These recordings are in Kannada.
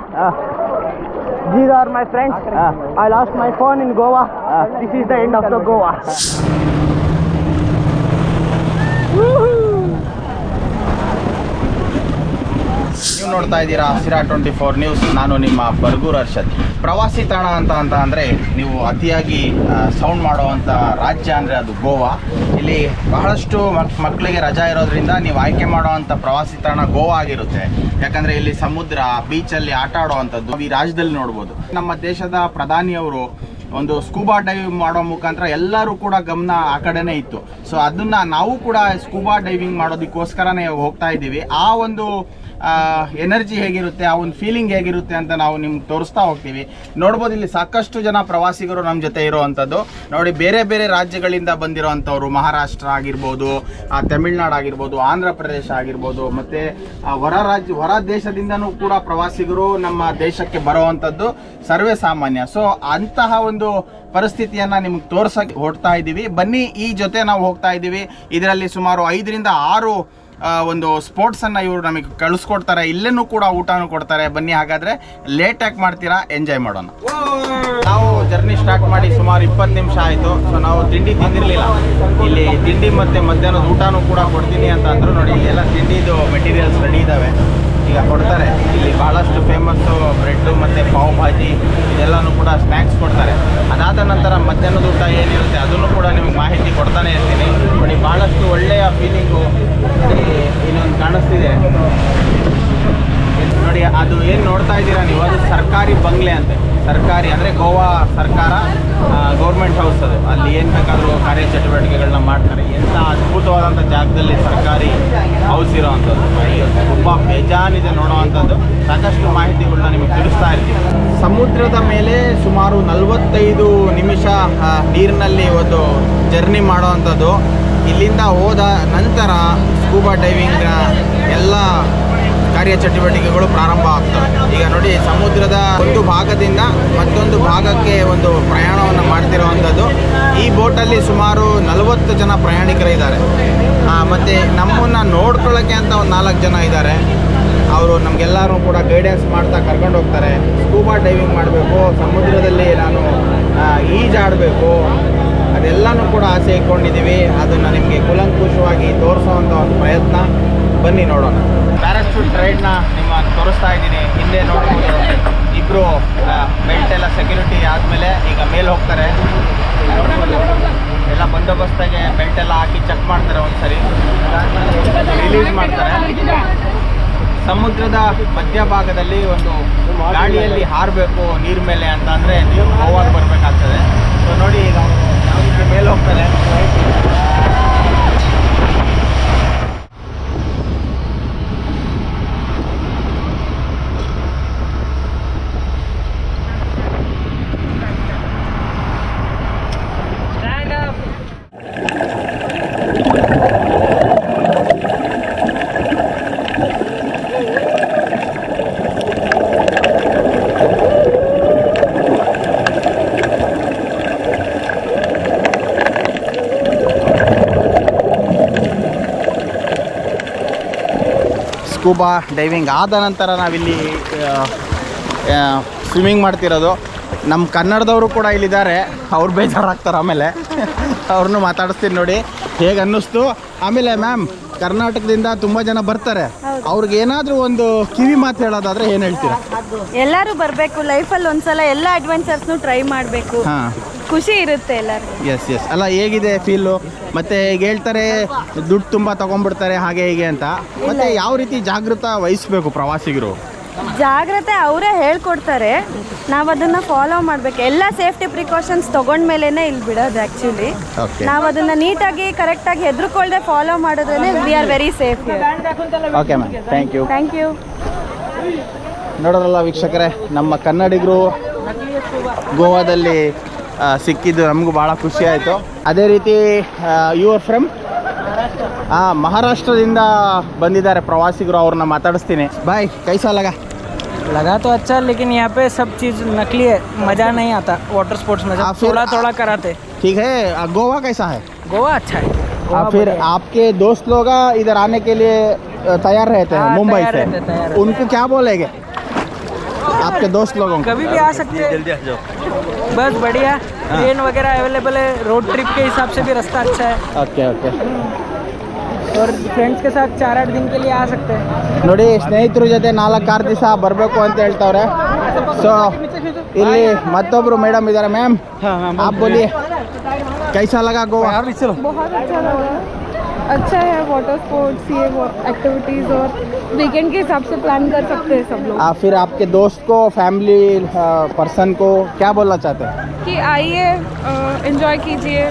Goa. These are my friends. Uh, I lost my phone in Goa. Uh, this is the end of the Goa. ನೋಡ್ತಾ ಇದ್ದೀರಾ? ಹಸಿರಾ ಟ್ವೆಂಟಿ ಫೋರ್ ನ್ಯೂಸ್ ನಾನು ನಿಮ್ಮ ಬರ್ಗೂರ್ ಅರ್ಷದ್ ಪ್ರವಾಸಿ ತಾಣ ಅಂತ ಅಂತ ಅಂದರೆ ನೀವು ಅತಿಯಾಗಿ ಸೌಂಡ್ ಮಾಡುವಂಥ ರಾಜ್ಯ ಅಂದರೆ ಅದು ಗೋವಾ. ಇಲ್ಲಿ ಬಹಳಷ್ಟು ಮಕ್ ಮಕ್ಕಳಿಗೆ ರಜಾ ಇರೋದ್ರಿಂದ ನೀವು ಆಯ್ಕೆ ಮಾಡುವಂಥ ಪ್ರವಾಸಿ ತಾಣ ಗೋವಾ ಆಗಿರುತ್ತೆ. ಯಾಕಂದರೆ ಇಲ್ಲಿ ಸಮುದ್ರ ಬೀಚಲ್ಲಿ ಆಟ ಆಡುವಂಥದ್ದು ಈ ರಾಜ್ಯದಲ್ಲಿ ನೋಡ್ಬೋದು. ನಮ್ಮ ದೇಶದ ಪ್ರಧಾನಿಯವರು ಒಂದು ಸ್ಕೂಬಾ ಡೈವಿಂಗ್ ಮಾಡೋ ಮುಖಾಂತರ ಎಲ್ಲರೂ ಕೂಡ ಗಮನ ಆ ಕಡೆನೇ ಇತ್ತು. ಸೊ ಅದನ್ನು ನಾವು ಕೂಡ ಸ್ಕೂಬಾ ಡೈವಿಂಗ್ ಮಾಡೋದಕ್ಕೋಸ್ಕರನೇ ಹೋಗ್ತಾ ಇದ್ದೀವಿ. ಆ ಒಂದು ಎನರ್ಜಿ ಹೇಗಿರುತ್ತೆ, ಆ ಒಂದು ಫೀಲಿಂಗ್ ಹೇಗಿರುತ್ತೆ ಅಂತ ನಾವು ನಿಮ್ಗೆ ತೋರಿಸ್ತಾ ಹೋಗ್ತೀವಿ. ನೋಡ್ಬೋದು ಇಲ್ಲಿ ಸಾಕಷ್ಟು ಜನ ಪ್ರವಾಸಿಗರು ನಮ್ಮ ಜೊತೆ ಇರುವಂಥದ್ದು. ನೋಡಿ, ಬೇರೆ ಬೇರೆ ರಾಜ್ಯಗಳಿಂದ ಬಂದಿರೋವಂಥವ್ರು, ಮಹಾರಾಷ್ಟ್ರ ಆಗಿರ್ಬೋದು ತಮಿಳ್ನಾಡು ಆಗಿರ್ಬೋದು, ಆಂಧ್ರ ಪ್ರದೇಶ ಆಗಿರ್ಬೋದು, ಮತ್ತು ಹೊರ ರಾಜ್ಯ, ಹೊರ ದೇಶದಿಂದನೂ ಕೂಡ ಪ್ರವಾಸಿಗರು ನಮ್ಮ ದೇಶಕ್ಕೆ ಬರುವಂಥದ್ದು ಸರ್ವೇ ಸಾಮಾನ್ಯ. ಸೊ ಅಂತಹ ಒಂದು ಪರಿಸ್ಥಿತಿಯನ್ನು ನಿಮ್ಗೆ ತೋರ್ಸಕ್ಕೆ ಹೊಡ್ತಾ ಇದ್ದೀವಿ ಬನ್ನಿ, ಈ ಜೊತೆ ನಾವು ಹೋಗ್ತಾ ಇದ್ದೀವಿ ಇದರಲ್ಲಿ ಸುಮಾರು ಐದರಿಂದ ಆರು ಒಂದು ಸ್ಪೋರ್ಟ್ಸ್ ಅನ್ನ ಇವರು ನಮಗೆ ಕಳಿಸ್ಕೊಡ್ತಾರೆ. ಇಲ್ಲೇನೂ ಕೂಡ ಊಟನೂ ಕೊಡ್ತಾರೆ. ಬನ್ನಿ, ಹಾಗಾದ್ರೆ ಲೇಟ್ ಆಗಿ ಮಾಡ್ತೀರಾ? ಎಂಜಾಯ್ ಮಾಡೋಣ. ನಾವು ಜರ್ನಿ ಸ್ಟಾರ್ಟ್ ಮಾಡಿ ಸುಮಾರು ಇಪ್ಪತ್ತು ನಿಮಿಷ ಆಯಿತು. ಸೊ ನಾವು ತಿಂಡಿ ತಿಂದಿರಲಿಲ್ಲ. ಇಲ್ಲಿ ತಿಂಡಿ ಮತ್ತೆ ಮಧ್ಯಾಹ್ನದ ಊಟನೂ ಕೂಡ ಕೊಡ್ತೀನಿ ಅಂತ ಅಂದರು ನೋಡಿ ಎಲ್ಲ ತಿಂಡಿದು ಮೆಟೀರಿಯಲ್ಸ್ ರೆಡಿ ಇದ್ದಾವೆ ಈಗ ಕೊಡ್ತಾರೆ. ಇಲ್ಲಿ ಬಹಳಷ್ಟು ಫೇಮಸ್ಸು ಬ್ರೆಡ್ಡು ಮತ್ತು ಪಾವ್ ಭಾಜಿ, ಇದೆಲ್ಲನೂ ಕೂಡ ಸ್ನ್ಯಾಕ್ಸ್ ಕೊಡ್ತಾರೆ. ಅದಾದ ನಂತರ ಮಧ್ಯಾಹ್ನದ ಊಟ ಏನಿರುತ್ತೆ, ಅದನ್ನು ಕೂಡ ನಿಮಗೆ ಮಾಹಿತಿ ಕೊಡ್ತಾನೆ ಇರ್ತೀನಿ. ನೋಡಿ ಭಾಳಷ್ಟು ಒಳ್ಳೆಯ ಫೀಲಿಂಗು ಇನ್ನೊಂದು ಕಾಣಿಸ್ತಿದೆ. ನೋಡಿ, ಅದು ಏನು ನೋಡ್ತಾ ಇದ್ದೀರಾ ನೀವು? ಅದು ಸರ್ಕಾರಿ ಬಂಗ್ಲೆ ಅಂತೆ. ಸರ್ಕಾರಿ ಅಂದರೆ ಗೋವಾ ಸರ್ಕಾರ ಗೌರ್ಮೆಂಟ್ ಹೌಸ್ ಅದು. ಅಲ್ಲಿ ಏನು ಬೇಕಾದರೂ ಕಾರ್ಯಚಟುವಟಿಕೆಗಳನ್ನ ಮಾಡ್ತಾರೆ. ಎಂಥ ಅದ್ಭುತವಾದಂಥ ಜಾಗದಲ್ಲಿ ಸರ್ಕಾರಿ ಹೌಸ್ ಇರೋವಂಥದ್ದು. ತುಂಬ ಬೇಜಾನಿದೆ ನೋಡೋವಂಥದ್ದು ಸಾಕಷ್ಟು ಮಾಹಿತಿಗಳನ್ನ ನಿಮಗೆ ತಿಳಿಸ್ತಾ ಇರ್ತೀವಿ ಸಮುದ್ರದ ಮೇಲೆ ಸುಮಾರು ನಲವತ್ತೈದು ನಿಮಿಷ ನೀರಿನಲ್ಲಿ ಒಂದು ಜರ್ನಿ ಮಾಡೋವಂಥದ್ದು ಇಲ್ಲಿಂದ ಹೋದ ನಂತರ ಸ್ಕೂಬಾ ಡೈವಿಂಗ್ನ ಎಲ್ಲ ಕಾರ್ಯಚಟುವಟಿಕೆಗಳು ಪ್ರಾರಂಭ ಆಗ್ತವೆ. ಈಗ ನೋಡಿ, ಸಮುದ್ರದ ಒಂದು ಭಾಗದಿಂದ ಮತ್ತೊಂದು ಭಾಗಕ್ಕೆ ಒಂದು ಪ್ರಯಾಣವನ್ನು ಮಾಡ್ತಿರುವಂಥದ್ದು ಈ ಬೋಟಲ್ಲಿ ಸುಮಾರು ನಲವತ್ತು ಜನ ಪ್ರಯಾಣಿಕರಿದ್ದಾರೆ. ಮತ್ತೆ ನಮ್ಮನ್ನು ನೋಡ್ಕೊಳ್ಳೋಕ್ಕೆ ಅಂತ ಒಂದು ನಾಲ್ಕು ಜನ ಇದ್ದಾರೆ. ಅವರು ನಮಗೆಲ್ಲರೂ ಕೂಡ ಗೈಡೆನ್ಸ್ ಮಾಡ್ತಾ ಕರ್ಕೊಂಡು ಹೋಗ್ತಾರೆ. ಸ್ಕೂಬಾ ಡೈವಿಂಗ್ ಮಾಡಬೇಕು, ಸಮುದ್ರದಲ್ಲಿ ನಾನು ಈಜಾಡಬೇಕು ಅದೆಲ್ಲನೂ ಕೂಡ ಆಸೆ ಇಟ್ಕೊಂಡಿದ್ದೀವಿ. ಅದನ್ನು ನಿಮಗೆ ಕುಲಂಕುಷವಾಗಿ ತೋರಿಸೋವಂಥ ಒಂದು ಪ್ರಯತ್ನ. ಬನ್ನಿ ನೋಡೋಣ. ಪ್ಯಾರಾಶೂಟ್ ರೈಡ್ನ ನಿಮ್ಮ ತೋರಿಸ್ತಾ ಇದ್ದೀನಿ. ಹಿಂದೆ ನೋಡ್ಬೋದು ಇಬ್ಬರು ಬೆಲ್ಟ್ ಎಲ್ಲ ಸೆಕ್ಯೂರಿಟಿ ಆದಮೇಲೆ ಈಗ ಮೇಲೆ ಹೋಗ್ತಾರೆ. ಎಲ್ಲ ಬಂದೋಬಸ್ತಾಗೆ ಬೆಲ್ಟ್ ಎಲ್ಲ ಹಾಕಿ ಚೆಕ್ ಮಾಡ್ತಾರೆ ಒಂದ್ಸರಿ. ರಿಲೀಸ್ ಮಾಡ್ತಾರೆ. ಸಮುದ್ರದ ಮಧ್ಯಭಾಗದಲ್ಲಿ ಒಂದು ಗಾಳಿಯಲ್ಲಿ ಹಾರಬೇಕು ನೀರ್ ಮೇಲೆ ಅಂತ ಅಂದರೆ ನೀವು ಗೋವಾಗೆ ಬರಬೇಕಾಗ್ತದೆ. ಸೊ ನೋಡಿ ಈಗ ಮೇಲೆ ಹೋಗ್ತಾರೆ ಸ್ಕೂಬಾ ಡೈವಿಂಗ್ ಆದ ನಂತರ ನಾವಿಲ್ಲಿ ಸ್ವಿಮ್ಮಿಂಗ್ ಮಾಡ್ತಿರೋದು. ನಮ್ಮ ಕನ್ನಡದವರು ಕೂಡ ಇಲ್ಲಿದ್ದಾರೆ. ಅವ್ರು ಬೇಜಾರಾಗ್ತಾರೆ ಆಮೇಲೆ. ಅವ್ರನ್ನೂ ಮಾತಾಡಿಸ್ತೀನಿ ನೋಡಿ. ಹೇಗೆ ಅನ್ನಿಸ್ತು? ಆಮೇಲೆ ಮ್ಯಾಮ್ ಕರ್ನಾಟಕದಿಂದ ತುಂಬಾ ಜನ ಬರ್ತಾರೆ. ಅವ್ರಿಗೆ ಏನಾದ್ರೂ ಒಂದು ಕಿವಿ ಮಾತು ಹೇಳೋದಾದ್ರೆ ಏನು ಹೇಳ್ತೀರಾ? ಎಲ್ಲರೂ ಬರಬೇಕು ಲೈಫಲ್ಲಿ ಒಂದ್ಸಲ ಎಲ್ಲ ಅಡ್ವೆಂಚರ್ಸ್ನು ಟ್ರೈ ಮಾಡಬೇಕು. ಹಾಂ. ಖುಷಿ ಇರುತ್ತೆ ಎಲ್ಲರೂ ಎಸ್ ಎಸ್ ಅಲ್ಲ ಹೇಗಿದೆ ಫೀಲು ಮತ್ತೆ ಈಗ ಹೇಳ್ತಾರೆ ದುಡ್ಡು ತುಂಬಾ ತಗೊಂಡ್ಬಿಡ್ತಾರೆ ಹಾಗೆ ಹೀಗೆ ಅಂತ. ಮತ್ತೆ ಯಾವ ರೀತಿ ಜಾಗೃತ ವಹಿಸ್ಬೇಕು ಪ್ರವಾಸಿಗರು? ಜಾಗ್ರತೆ ಅವರೇ ಹೇಳ್ಕೊಡ್ತಾರೆ. ನಾವು ಅದನ್ನ ಫಾಲೋ ಮಾಡ್ಬೇಕು. ಎಲ್ಲ ಸೇಫ್ಟಿ ಪ್ರಿಕಾಷನ್ಸ್ ತಗೊಂಡ್ಮೇಲೆ ಇಲ್ಲಿ ಬಿಡೋದು ಆ್ಯಕ್ಚುಲಿ ನಾವು ಅದನ್ನ ನೀಟಾಗಿ ಕರೆಕ್ಟಾಗಿ ಹೆದರ್ಕೊಳ್ದೆ follow ಮಾಡೋದ್ರೆ we are very safe okay ma'am thank you thank you ನೋಡೋದಲ್ಲ ವೀಕ್ಷಕರೇ ನಮ್ಮ ಕನ್ನಡಿಗರು ಗೋವಾದಲ್ಲಿ ಸಿಕ್ಕಿದ್ದು ನಮಗೂ ಭಾಳ ಖುಷಿ ಆಯಿತು. ಅದೇ ರೀತಿ ಯುವರ್ ಫ್ರಮ್ ಹಾಂ ಮಹಾರಾಷ್ಟ್ರದಿಂದ ಬಂದಿದ್ದಾರೆ ಪ್ರವಾಸಿಗರು ಅವ್ರನ್ನ ಮಾತಾಡಿಸ್ತೀನಿ ಬಾಯ್ ಕೈಸಾಲಗ लगा तो अच्छा लेकिन यहाँ पे सब चीज़ नकली है मज़ा नहीं आता वाटर स्पोर्ट्स में हाँ, जब फिर थोड़ा आ- थोड़ा कराते ठीक है आ, गोवा कैसा है गोवा अच्छा है आ, गोवा फिर बढ़िया है। आपके दोस्त लोग आ, इधर आने के लिए आ, तैयार रहते हैं हाँ, मुंबई तैयार से रहते, तैयार रहते। उनको क्या बोलेंगे आपके दोस्त लोगों को कभी भी आ सकते हैं जल्दी आ जाओ बस बढ़िया ट्रेन वगैरह अवेलेबल है रोड ट्रिप के हिसाब से भी रास्ता अच्छा है ಓಕೆ ಓಕೆ और फ्रेंड्स के साथ चार आठ दिन के लिए आ सकते हैं ನೋಡಿ ಸ್ನೇಹಿತರ ಜೊತೆ ನಾಲ್ಕು ಆರು ದಿವಸ ಬರಬೇಕು ಅಂತ ಹೇಳ್ತಾವ್ರೆ ಸೊ ಇಲ್ಲಿ ಮತ್ತೊಬ್ರು ಮೇಡಮ್ ಇದ್ದಾರೆ ಮ್ಯಾಮ್ आप बोलिए कैसा लगा गोवा बहुत अच्छा लगा अच्छा है वाटर स्पोर्ट्स ये एक्टिविटीज़ और वीकेंड के हिसाब से प्लान कर सकते हैं सब लोग आ, फिर आपके दोस्त को फैमिली पर्सन को क्या बोलना चाहते हैं कि आइए एंजॉय कीजिए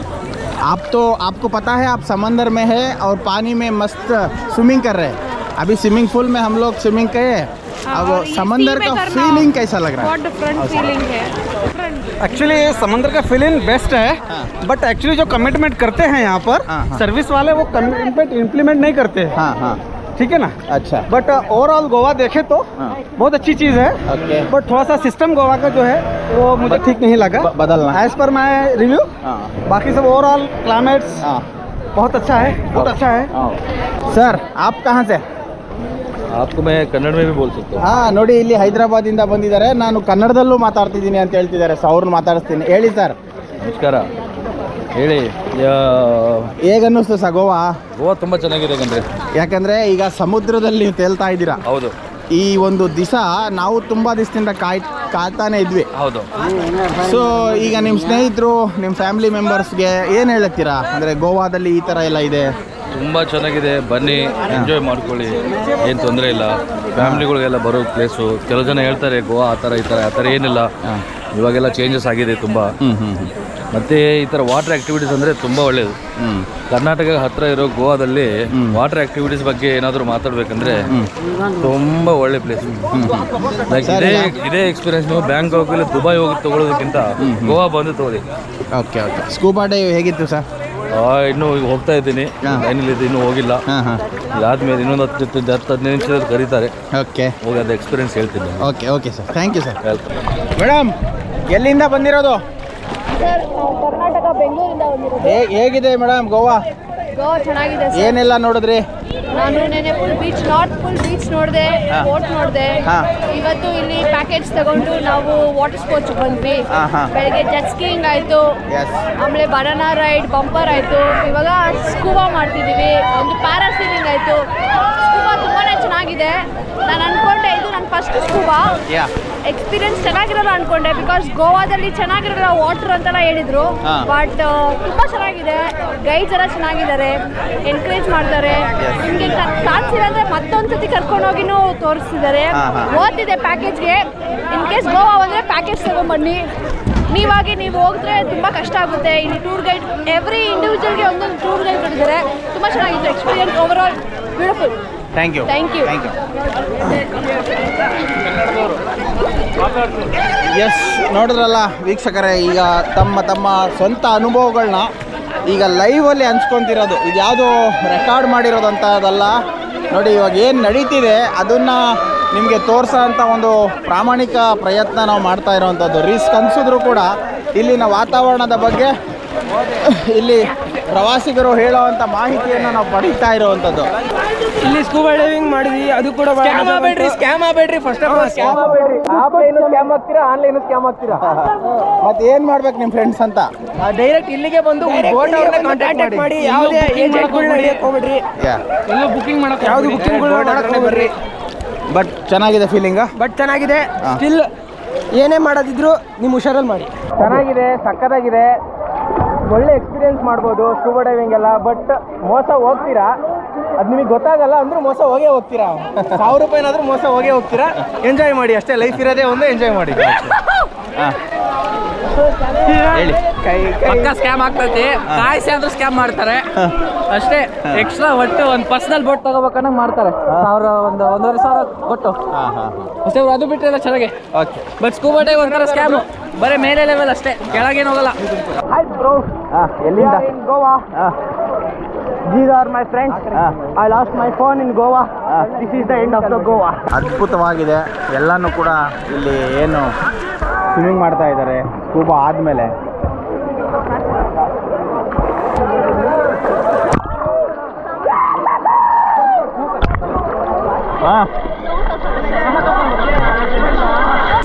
आप तो आपको पता है आप समंदर में है और पानी में मस्त स्विमिंग कर रहे हैं। अभी स्विमिंग पूल में हम लोग स्विमिंग किए हैं। अब और समंदर का फीलिंग कैसा लग रहा है? बहुत डिफरेंट फीलिंग है। एक्चुअली समुद्र का फीलिंग बेस्ट है हाँ। बट एक्चुअली जो कमिटमेंट करते हैं यहाँ पर हाँ, हाँ। सर्विस वाले वो कमिटमेंट इम्प्लीमेंट नहीं करते। हैं हाँ हाँ। ठीक है ना? अच्छा। बट ओवरऑल uh, गोवा देखे तो हाँ। बहुत अच्छी चीज़ है। ओके। बट थोड़ा सा सिस्टम गोवा का जो है वो मुझे ठीक नहीं लगा। बदलना। एज पर माई रिव्यू बाकी सब ओवरऑल क्लाइमेट हाँ। बहुत अच्छा है बहुत हाँ। अच्छा है। हाँ। सर आप कहाँ से? आपको मैं कन्नड़ में भी बोल सकता हूँ। हाँ नोड़ी इले ಇಂದ बंद ನಾನು ಕನ್ನಡದಲ್ಲೂ ಮಾತಾಡ್ತಿದ್ದೀನಿ अंतर ಹೇಳ್ತಿದ್ದಾರೆ. ಸರ್ ಅವ್ರನ್ನ ಮಾತಾಡಿಸ್ತೀನಿ. ಹೇಳಿ ಹೇಳಿ ಹೇಗ ಹೇಗೆ ಅನ್ನಿಸ್ತು ಸರ್ ಗೋವಾ? ಗೋವಾ ತುಂಬ ಚೆನ್ನಾಗಿದೆ ಕಣ್ರಿ. ಯಾಕಂದ್ರೆ ಈಗ ಸಮುದ್ರದಲ್ಲಿ ನೀವು ತೇಲ್ತಾ ಇದ್ದೀರಾ? ಹೌದು. ಈ ಒಂದು ದಿವಸ ನಾವು ತುಂಬಾ ದಿವಸದಿಂದ ಕಾಯ್ ಕಾಯ್ತಾನೆ ಇದ್ವಿ. ಹೌದು. ಸೊ ಈಗ ನಿಮ್ಮ ಸ್ನೇಹಿತರು ನಿಮ್ಮ ಫ್ಯಾಮಿಲಿ ಮೆಂಬರ್ಸ್ಗೆ ಏನು ಹೇಳ್ತೀರಾ? ಅಂದರೆ ಗೋವಾದಲ್ಲಿ ಈ ಥರ ಎಲ್ಲ ಇದೆ. ತುಂಬ ಚೆನ್ನಾಗಿದೆ. ಬನ್ನಿ ಎಂಜಾಯ್ ಮಾಡ್ಕೊಳ್ಳಿ. ಏನು ತೊಂದರೆ ಇಲ್ಲ. ಫ್ಯಾಮಿಲಿಗಳಿಗೆಲ್ಲ ಬರೋ ಪ್ಲೇಸು ಕೆಲವು ಜನ ಹೇಳ್ತಾರೆ ಗೋವಾ ಆ ಥರ ಈ ಥರ ಆ ಥರ ಏನಿಲ್ಲ. ಇವಾಗೆಲ್ಲ ಚೇಂಜಸ್ ಆಗಿದೆ ತುಂಬ. ಮತ್ತು ಈ ಥರ ವಾಟರ್ ಆ್ಯಕ್ಟಿವಿಟೀಸ್ ಅಂದರೆ ತುಂಬ ಒಳ್ಳೆಯದು ಕರ್ನಾಟಕ ಹತ್ತಿರ ಇರೋ ಗೋವಾದಲ್ಲಿ ವಾಟರ್ ಆ್ಯಕ್ಟಿವಿಟೀಸ್ ಬಗ್ಗೆ ಏನಾದರೂ ಮಾತಾಡಬೇಕಂದ್ರೆ ತುಂಬ ಒಳ್ಳೆ ಪ್ಲೇಸ್ ಲೈಕ್ ಇದೇ ಇದೇ ಎಕ್ಸ್ಪೀರಿಯನ್ಸ್ ನೀವು ಬ್ಯಾಂಕಾಕಲ್ಲಿ ದುಬೈ ಹೋಗಿ ತೊಗೊಳೋದಕ್ಕಿಂತ ಗೋವಾ ಬಂದು ತಗೊಳ್ಳಿ. Okay okay. ಸ್ಕೂಬಾ ಡೈವ್ ಹೇಗಿತ್ತು ಸರ್? ಇನ್ನೂ ಹೋಗ್ತಾ ಇದ್ದೀನಿ. ಲೈನಲ್ಲಿ ಇನ್ನೂ ಹೋಗಿಲ್ಲ. ಇದಾದ್ಮೇಲೆ ಇನ್ನೊಂದು ಹತ್ತು ಹತ್ತು ಹತ್ತು ಹದಿನೈದು ನಿಮಿಷದಲ್ಲಿ ಕರೀತಾರೆ. ಓಕೆ. ಹೋಗಿ ಅದು ಎಕ್ಸ್ಪೀರಿಯನ್ಸ್ ಹೇಳ್ತೀನಿ. Okay okay sir. Thank you sir welcome madam ಎಲ್ಲಿಂದ ಬಂದಿರೋದು? ಸರ್ ಕರ್ನಾಟಕ ಬೆಂಗಳೂರಿಂದ ಬಂದಿರೋದು. ಹೇಗಿದೆ ಮೇಡಮ್ ಗೋವಾ? ಗೋವಾ ಚೆನ್ನಾಗಿದೆ ಏನೆಲ್ಲ ನೋಡಿದ್ರಿ? ನಾನು ನೆನೆ full beach north full beach ನೋಡಿದೆ ಬೋಟ್ ನೋಡಿದೆ. ಇವತ್ತು ಇಲ್ಲಿ ಪ್ಯಾಕೇಜ್ ತಗೊಂಡು ನಾವು ವಾಟರ್ ಸ್ಪೋರ್ಟ್ಸ್ ಬಂದ್ವಿ. ಬೆಳಗ್ಗೆ ಜೆಟ್ ಸ್ಕೀಯಿಂಗ್ ಆಯ್ತು. ಆಮೇಲೆ ಬನಾನಾ ರೈಡ್ ಬಂಪರ್ ಆಯ್ತು. ಇವಾಗ ಸ್ಕೂಬಾ ಮಾಡ್ತಿದೀವಿ ಒಂದು ಪ್ಯಾರಾಸೀಲಿಂಗ್ ಆಯ್ತು. ಸ್ಕೂಬಾ ತುಂಬಾನೇ ಚೆನ್ನಾಗಿದೆ. ನಾನು ಫಸ್ಟ್ ಸ್ಕೂಬಾ ಯಾ ಎಕ್ಸ್ಪೀರಿಯನ್ಸ್ ಚೆನ್ನಾಗಿರಲ್ಲ ಅನ್ಕೊಂಡೆ ಬಿಕಾಸ್ ಗೋವಾದಲ್ಲಿ ಚೆನ್ನಾಗಿರಲ್ಲ ವಾಟರ್ ಅಂತೆಲ್ಲ ಹೇಳಿದ್ರು. ಬಟ್ ತುಂಬಾ ಚೆನ್ನಾಗಿದೆ. ಗೈಡ್ಸ್ ಎಲ್ಲ ಚೆನ್ನಾಗಿದ್ದಾರೆ. ಎನ್ಕರೇಜ್ ಮಾಡ್ತಾರೆ. ನಿಮಗೆ ಅಂದ್ರೆ ಮತ್ತೊಂದ್ಸತಿ ಕರ್ಕೊಂಡೋಗಿನೂ ತೋರಿಸ್ತಿದ್ದಾರೆ ಓದಿದೆ ಪ್ಯಾಕೇಜ್ಗೆ ಇನ್ ಕೇಸ್ ಗೋವಾ ಬಂದರೆ ಪ್ಯಾಕೇಜ್ ತಗೊಂಬನ್ನಿ. ನೀವಾಗಿ ನೀವು ಹೋಗಿದ್ರೆ ತುಂಬ ಕಷ್ಟ ಆಗುತ್ತೆ. ಇಲ್ಲಿ ಟೂರ್ ಗೈಡ್ ಎವ್ರಿ ಇಂಡಿವಿಜುವಲ್ಗೆ ಒಂದೊಂದು ಟೂರ್ ಗೈಡ್ ಕೊಟ್ಟಿದ್ದಾರೆ ತುಂಬ ಚೆನ್ನಾಗಿತ್ತು experience overall beautiful thank you thank you thank you yes ನೋಡಿದ್ರಲ್ಲ ವೀಕ್ಷಕರೇ ಈಗ ತಮ್ಮ ತಮ್ಮ ಸ್ವಂತ ಅನುಭವಗಳನ್ನ ಈಗ ಲೈವಲ್ಲಿ ಹಂಚ್ಕೊತಿರೋದು. ಇದು ಯಾವುದು ರೆಕಾರ್ಡ್ ಮಾಡಿರೋದಂಥದ್ದಲ್ಲ ನೋಡಿ ಇವಾಗ ಏನು ನಡೀತಿದೆ ಅದನ್ನು ನಿಮಗೆ ತೋರಿಸೋ ಅಂಥ ಒಂದು ಪ್ರಾಮಾಣಿಕ ಪ್ರಯತ್ನ ನಾವು ಮಾಡ್ತಾ ಇರೋವಂಥದ್ದು. ರಿಸ್ಕ್ ಅನಿಸಿದ್ರು ಕೂಡ ಇಲ್ಲಿನ ವಾತಾವರಣದ ಬಗ್ಗೆ ಇಲ್ಲಿ ಪ್ರವಾಸಿಗರು ಹೇಳುವಂತ ಮಾಹಿತಿಯನ್ನು ನಾವು ಪಡೀತಾ ಇರುವಂಥದ್ದು ಇಲ್ಲಿ ಸ್ಕೂಬಾ ಡೈವಿಂಗ್ ಮಾಡಿದ್ವಿ ಅದು ಕೂಡ ಸ್ಕ್ಯಾಮ್ ಆಗಬೇಡ್ರಿ scam ಆಗಬೇಡ್ರಿ first of all scam offline scam ಆಗ್ತೀರಾ ಆನ್ಲೈನು ಸ್ಕ್ಯಾಮ್ ಆಗ್ತೀರಾ? ಮತ್ತೆ ಏನು ಮಾಡ್ಬೇಕು ನಿಮ್ಮ ಫ್ರೆಂಡ್ಸ್ ಅಂತ? ಡೈರೆಕ್ಟ್ ಇಲ್ಲಿಗೆ ಬಂದು ಬೋಟ್ ಅವ್ರನ್ನ ಕಾಂಟ್ಯಾಕ್ಟ್ ಮಾಡಿ. ಯಾವುದೇ ಏಜೆಂಟ್ಗಳನ್ನ ಹಿಡಿಯಕ್ಕೆ ಹೋಗ್ಬೇಡ್ರಿ. ಎಲ್ಲ ಬುಕಿಂಗ್ ಮಾಡಕ್ಕೆ ಯಾವುದು ಬುಕ್ಕಿಂಗ್ಗಳು ಮಾಡಕ್ಕೆ ಹೋಗ್ಬೇಡ್ರಿ. ಬಟ್ ಚೆನ್ನಾಗಿದೆ ಫೀಲಿಂಗ ಬಟ್ ಚೆನ್ನಾಗಿದೆ. ಸ್ಟಿಲ್ ಏನೇ ಮಾಡೋದಿದ್ರು ನಿಮ್ಮ ಹುಷಾರಲ್ಲಿ ಮಾಡಿ. ಚೆನ್ನಾಗಿದೆ ಸಕ್ಕತ್ತಾಗಿದೆ. ಒಳ್ಳೆ ಎಕ್ಸ್ಪೀರಿಯನ್ಸ್ ಮಾಡ್ಬೋದು ಸ್ಕೂಬಾ ಡೈವಿಂಗ್ ಎಲ್ಲ ಬಟ್ ಮೋಸ ಹೋಗ್ತೀರಾ? ಅದು ನಿಮಗೆ ಗೊತ್ತಾಗಲ್ಲ ಅಂದ್ರೂ ಮೋಸ ಹೋಗೇ ಹೋಗ್ತೀರಾ? ಸಾವಿರ ರೂಪಾಯಿನಾದ್ರೂ ಮೋಸ ಹೋಗೇ ಹೋಗ್ತೀರಾ? ಎಂಜಾಯ್ ಮಾಡಿ ಅಷ್ಟೇ ಲೈಫ್ ಇರೋದೇ ಒಂದು ಎಂಜಾಯ್ ಮಾಡಿ. ಹೇಳಿ. ಕೈ ಕೈ. ಪಕ್ಕ ಸ್ಕ್ಯಾಮ್ ಆಗ್ತೈತಿ. ಕಾಯಿಸಿ ಅಂದ್ರೆ ಸ್ಕ್ಯಾಮ್ ಮಾಡ್ತಾರೆ. ಅಷ್ಟೇ ಎಕ್ಸ್ಟ್ರಾ ಒಟ್ಟು ಒಂದು ಪರ್ಸನಲ್ ಬೋಟ್ ತಗೋಬೇಕನ್ನ ಮಾಡ್ತಾರೆ. ಸಾವಿರ ಒಂದು ಒಂದೂವರೆ ಸಾವಿರ ಕೊಟ್ಟು ಹಾಂ ಹಾಂ ಅಷ್ಟೇ ಅವ್ರು ಅದು ಬಿಟ್ಟರೆ ಚೆನ್ನಾಗಿ. ಓಕೆ ಬಟ್ ಸ್ಕೂಬಾ ಡೈವ್ ಒಂಥರ ಸ್ಕ್ಯಾಮು ಬರೀ ಮೇಲೆ ಲೆವೆಲ್ ಅಷ್ಟೇ. ಕೆಳಗೇನು ಹೋಗಲ್ಲ. ಹಾಯ್ ಬ್ರೋ ಎಲ್ಲಿಂದ? ಗೋವಾ ಹಾಂ these are my friends I lost my phone in Goa this is the end of the Goa ಅದ್ಭುತವಾಗಿದೆ. ಎಲ್ಲನೂ ಕೂಡ ಇಲ್ಲಿ ಏನು ಸ್ವಿಮ್ಮಿಂಗ್ ಮಾಡ್ತಾ ಇದ್ದಾರೆ. ಸ್ಕೂಬಾ ಆದಮೇಲೆ. ಹಾಂ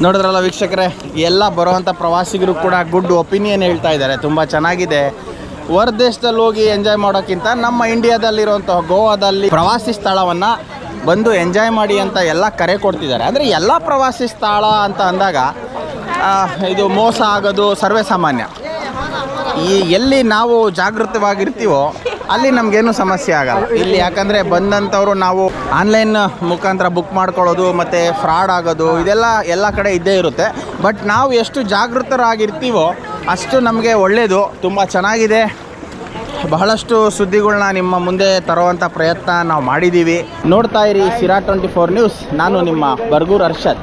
ನೋಡಿದ್ರಲ್ಲ ವೀಕ್ಷಕರೇ, ಎಲ್ಲ ಬರುವಂಥ ಪ್ರವಾಸಿಗರು ಕೂಡ ಗುಡ್ ಒಪಿನಿಯನ್ ಹೇಳ್ತಾ ಇದ್ದಾರೆ. ತುಂಬ ಚೆನ್ನಾಗಿದೆ. ಹೊರ ದೇಶದಲ್ಲಿ ಹೋಗಿ ಎಂಜಾಯ್ ಮಾಡೋಕ್ಕಿಂತ ನಮ್ಮ ಇಂಡಿಯಾದಲ್ಲಿರುವಂಥ ಗೋವಾದಲ್ಲಿ ಪ್ರವಾಸಿ ಸ್ಥಳವನ್ನು ಬಂದು ಎಂಜಾಯ್ ಮಾಡಿ ಅಂತ ಎಲ್ಲ ಕರೆ ಕೊಡ್ತಿದ್ದಾರೆ. ಅಂದರೆ ಎಲ್ಲ ಪ್ರವಾಸಿ ಸ್ಥಳ ಅಂತ ಅಂದಾಗ ಇದು ಮೋಸ ಆಗೋದು ಸರ್ವೇ ಸಾಮಾನ್ಯ ಈ ಎಲ್ಲಿ ನಾವು ಜಾಗೃತವಾಗಿರ್ತೀವೋ ಅಲ್ಲಿ ನಮಗೇನು ಸಮಸ್ಯೆ ಆಗಲ್ಲ. ಇಲ್ಲಿ ಯಾಕಂದರೆ ಬಂದಂಥವ್ರು ನಾವು ಆನ್ಲೈನ್ ಮುಖಾಂತರ ಬುಕ್ ಮಾಡ್ಕೊಳ್ಳೋದು, ಮತ್ತು ಫ್ರಾಡ್ ಆಗೋದು, ಇದೆಲ್ಲ ಎಲ್ಲ ಕಡೆ ಇದ್ದೇ ಇರುತ್ತೆ. ಬಟ್ ನಾವು ಎಷ್ಟು ಜಾಗೃತರಾಗಿರ್ತೀವೋ ಅಷ್ಟು ನಮಗೆ ಒಳ್ಳೆಯದು ತುಂಬ ಚೆನ್ನಾಗಿದೆ. ಬಹಳಷ್ಟು ಸುದ್ದಿಗಳನ್ನ ನಿಮ್ಮ ಮುಂದೆ ತರುವಂಥ ಪ್ರಯತ್ನ ನಾವು ಮಾಡಿದ್ದೀವಿ ನೋಡ್ತಾ ಇರಿ ಸಿರಾ ಟ್ವೆಂಟಿ ಫೋರ್ ನ್ಯೂಸ್. ನಾನು ನಿಮ್ಮ ಬರ್ಗೂರ್ ಅರ್ಷದ್.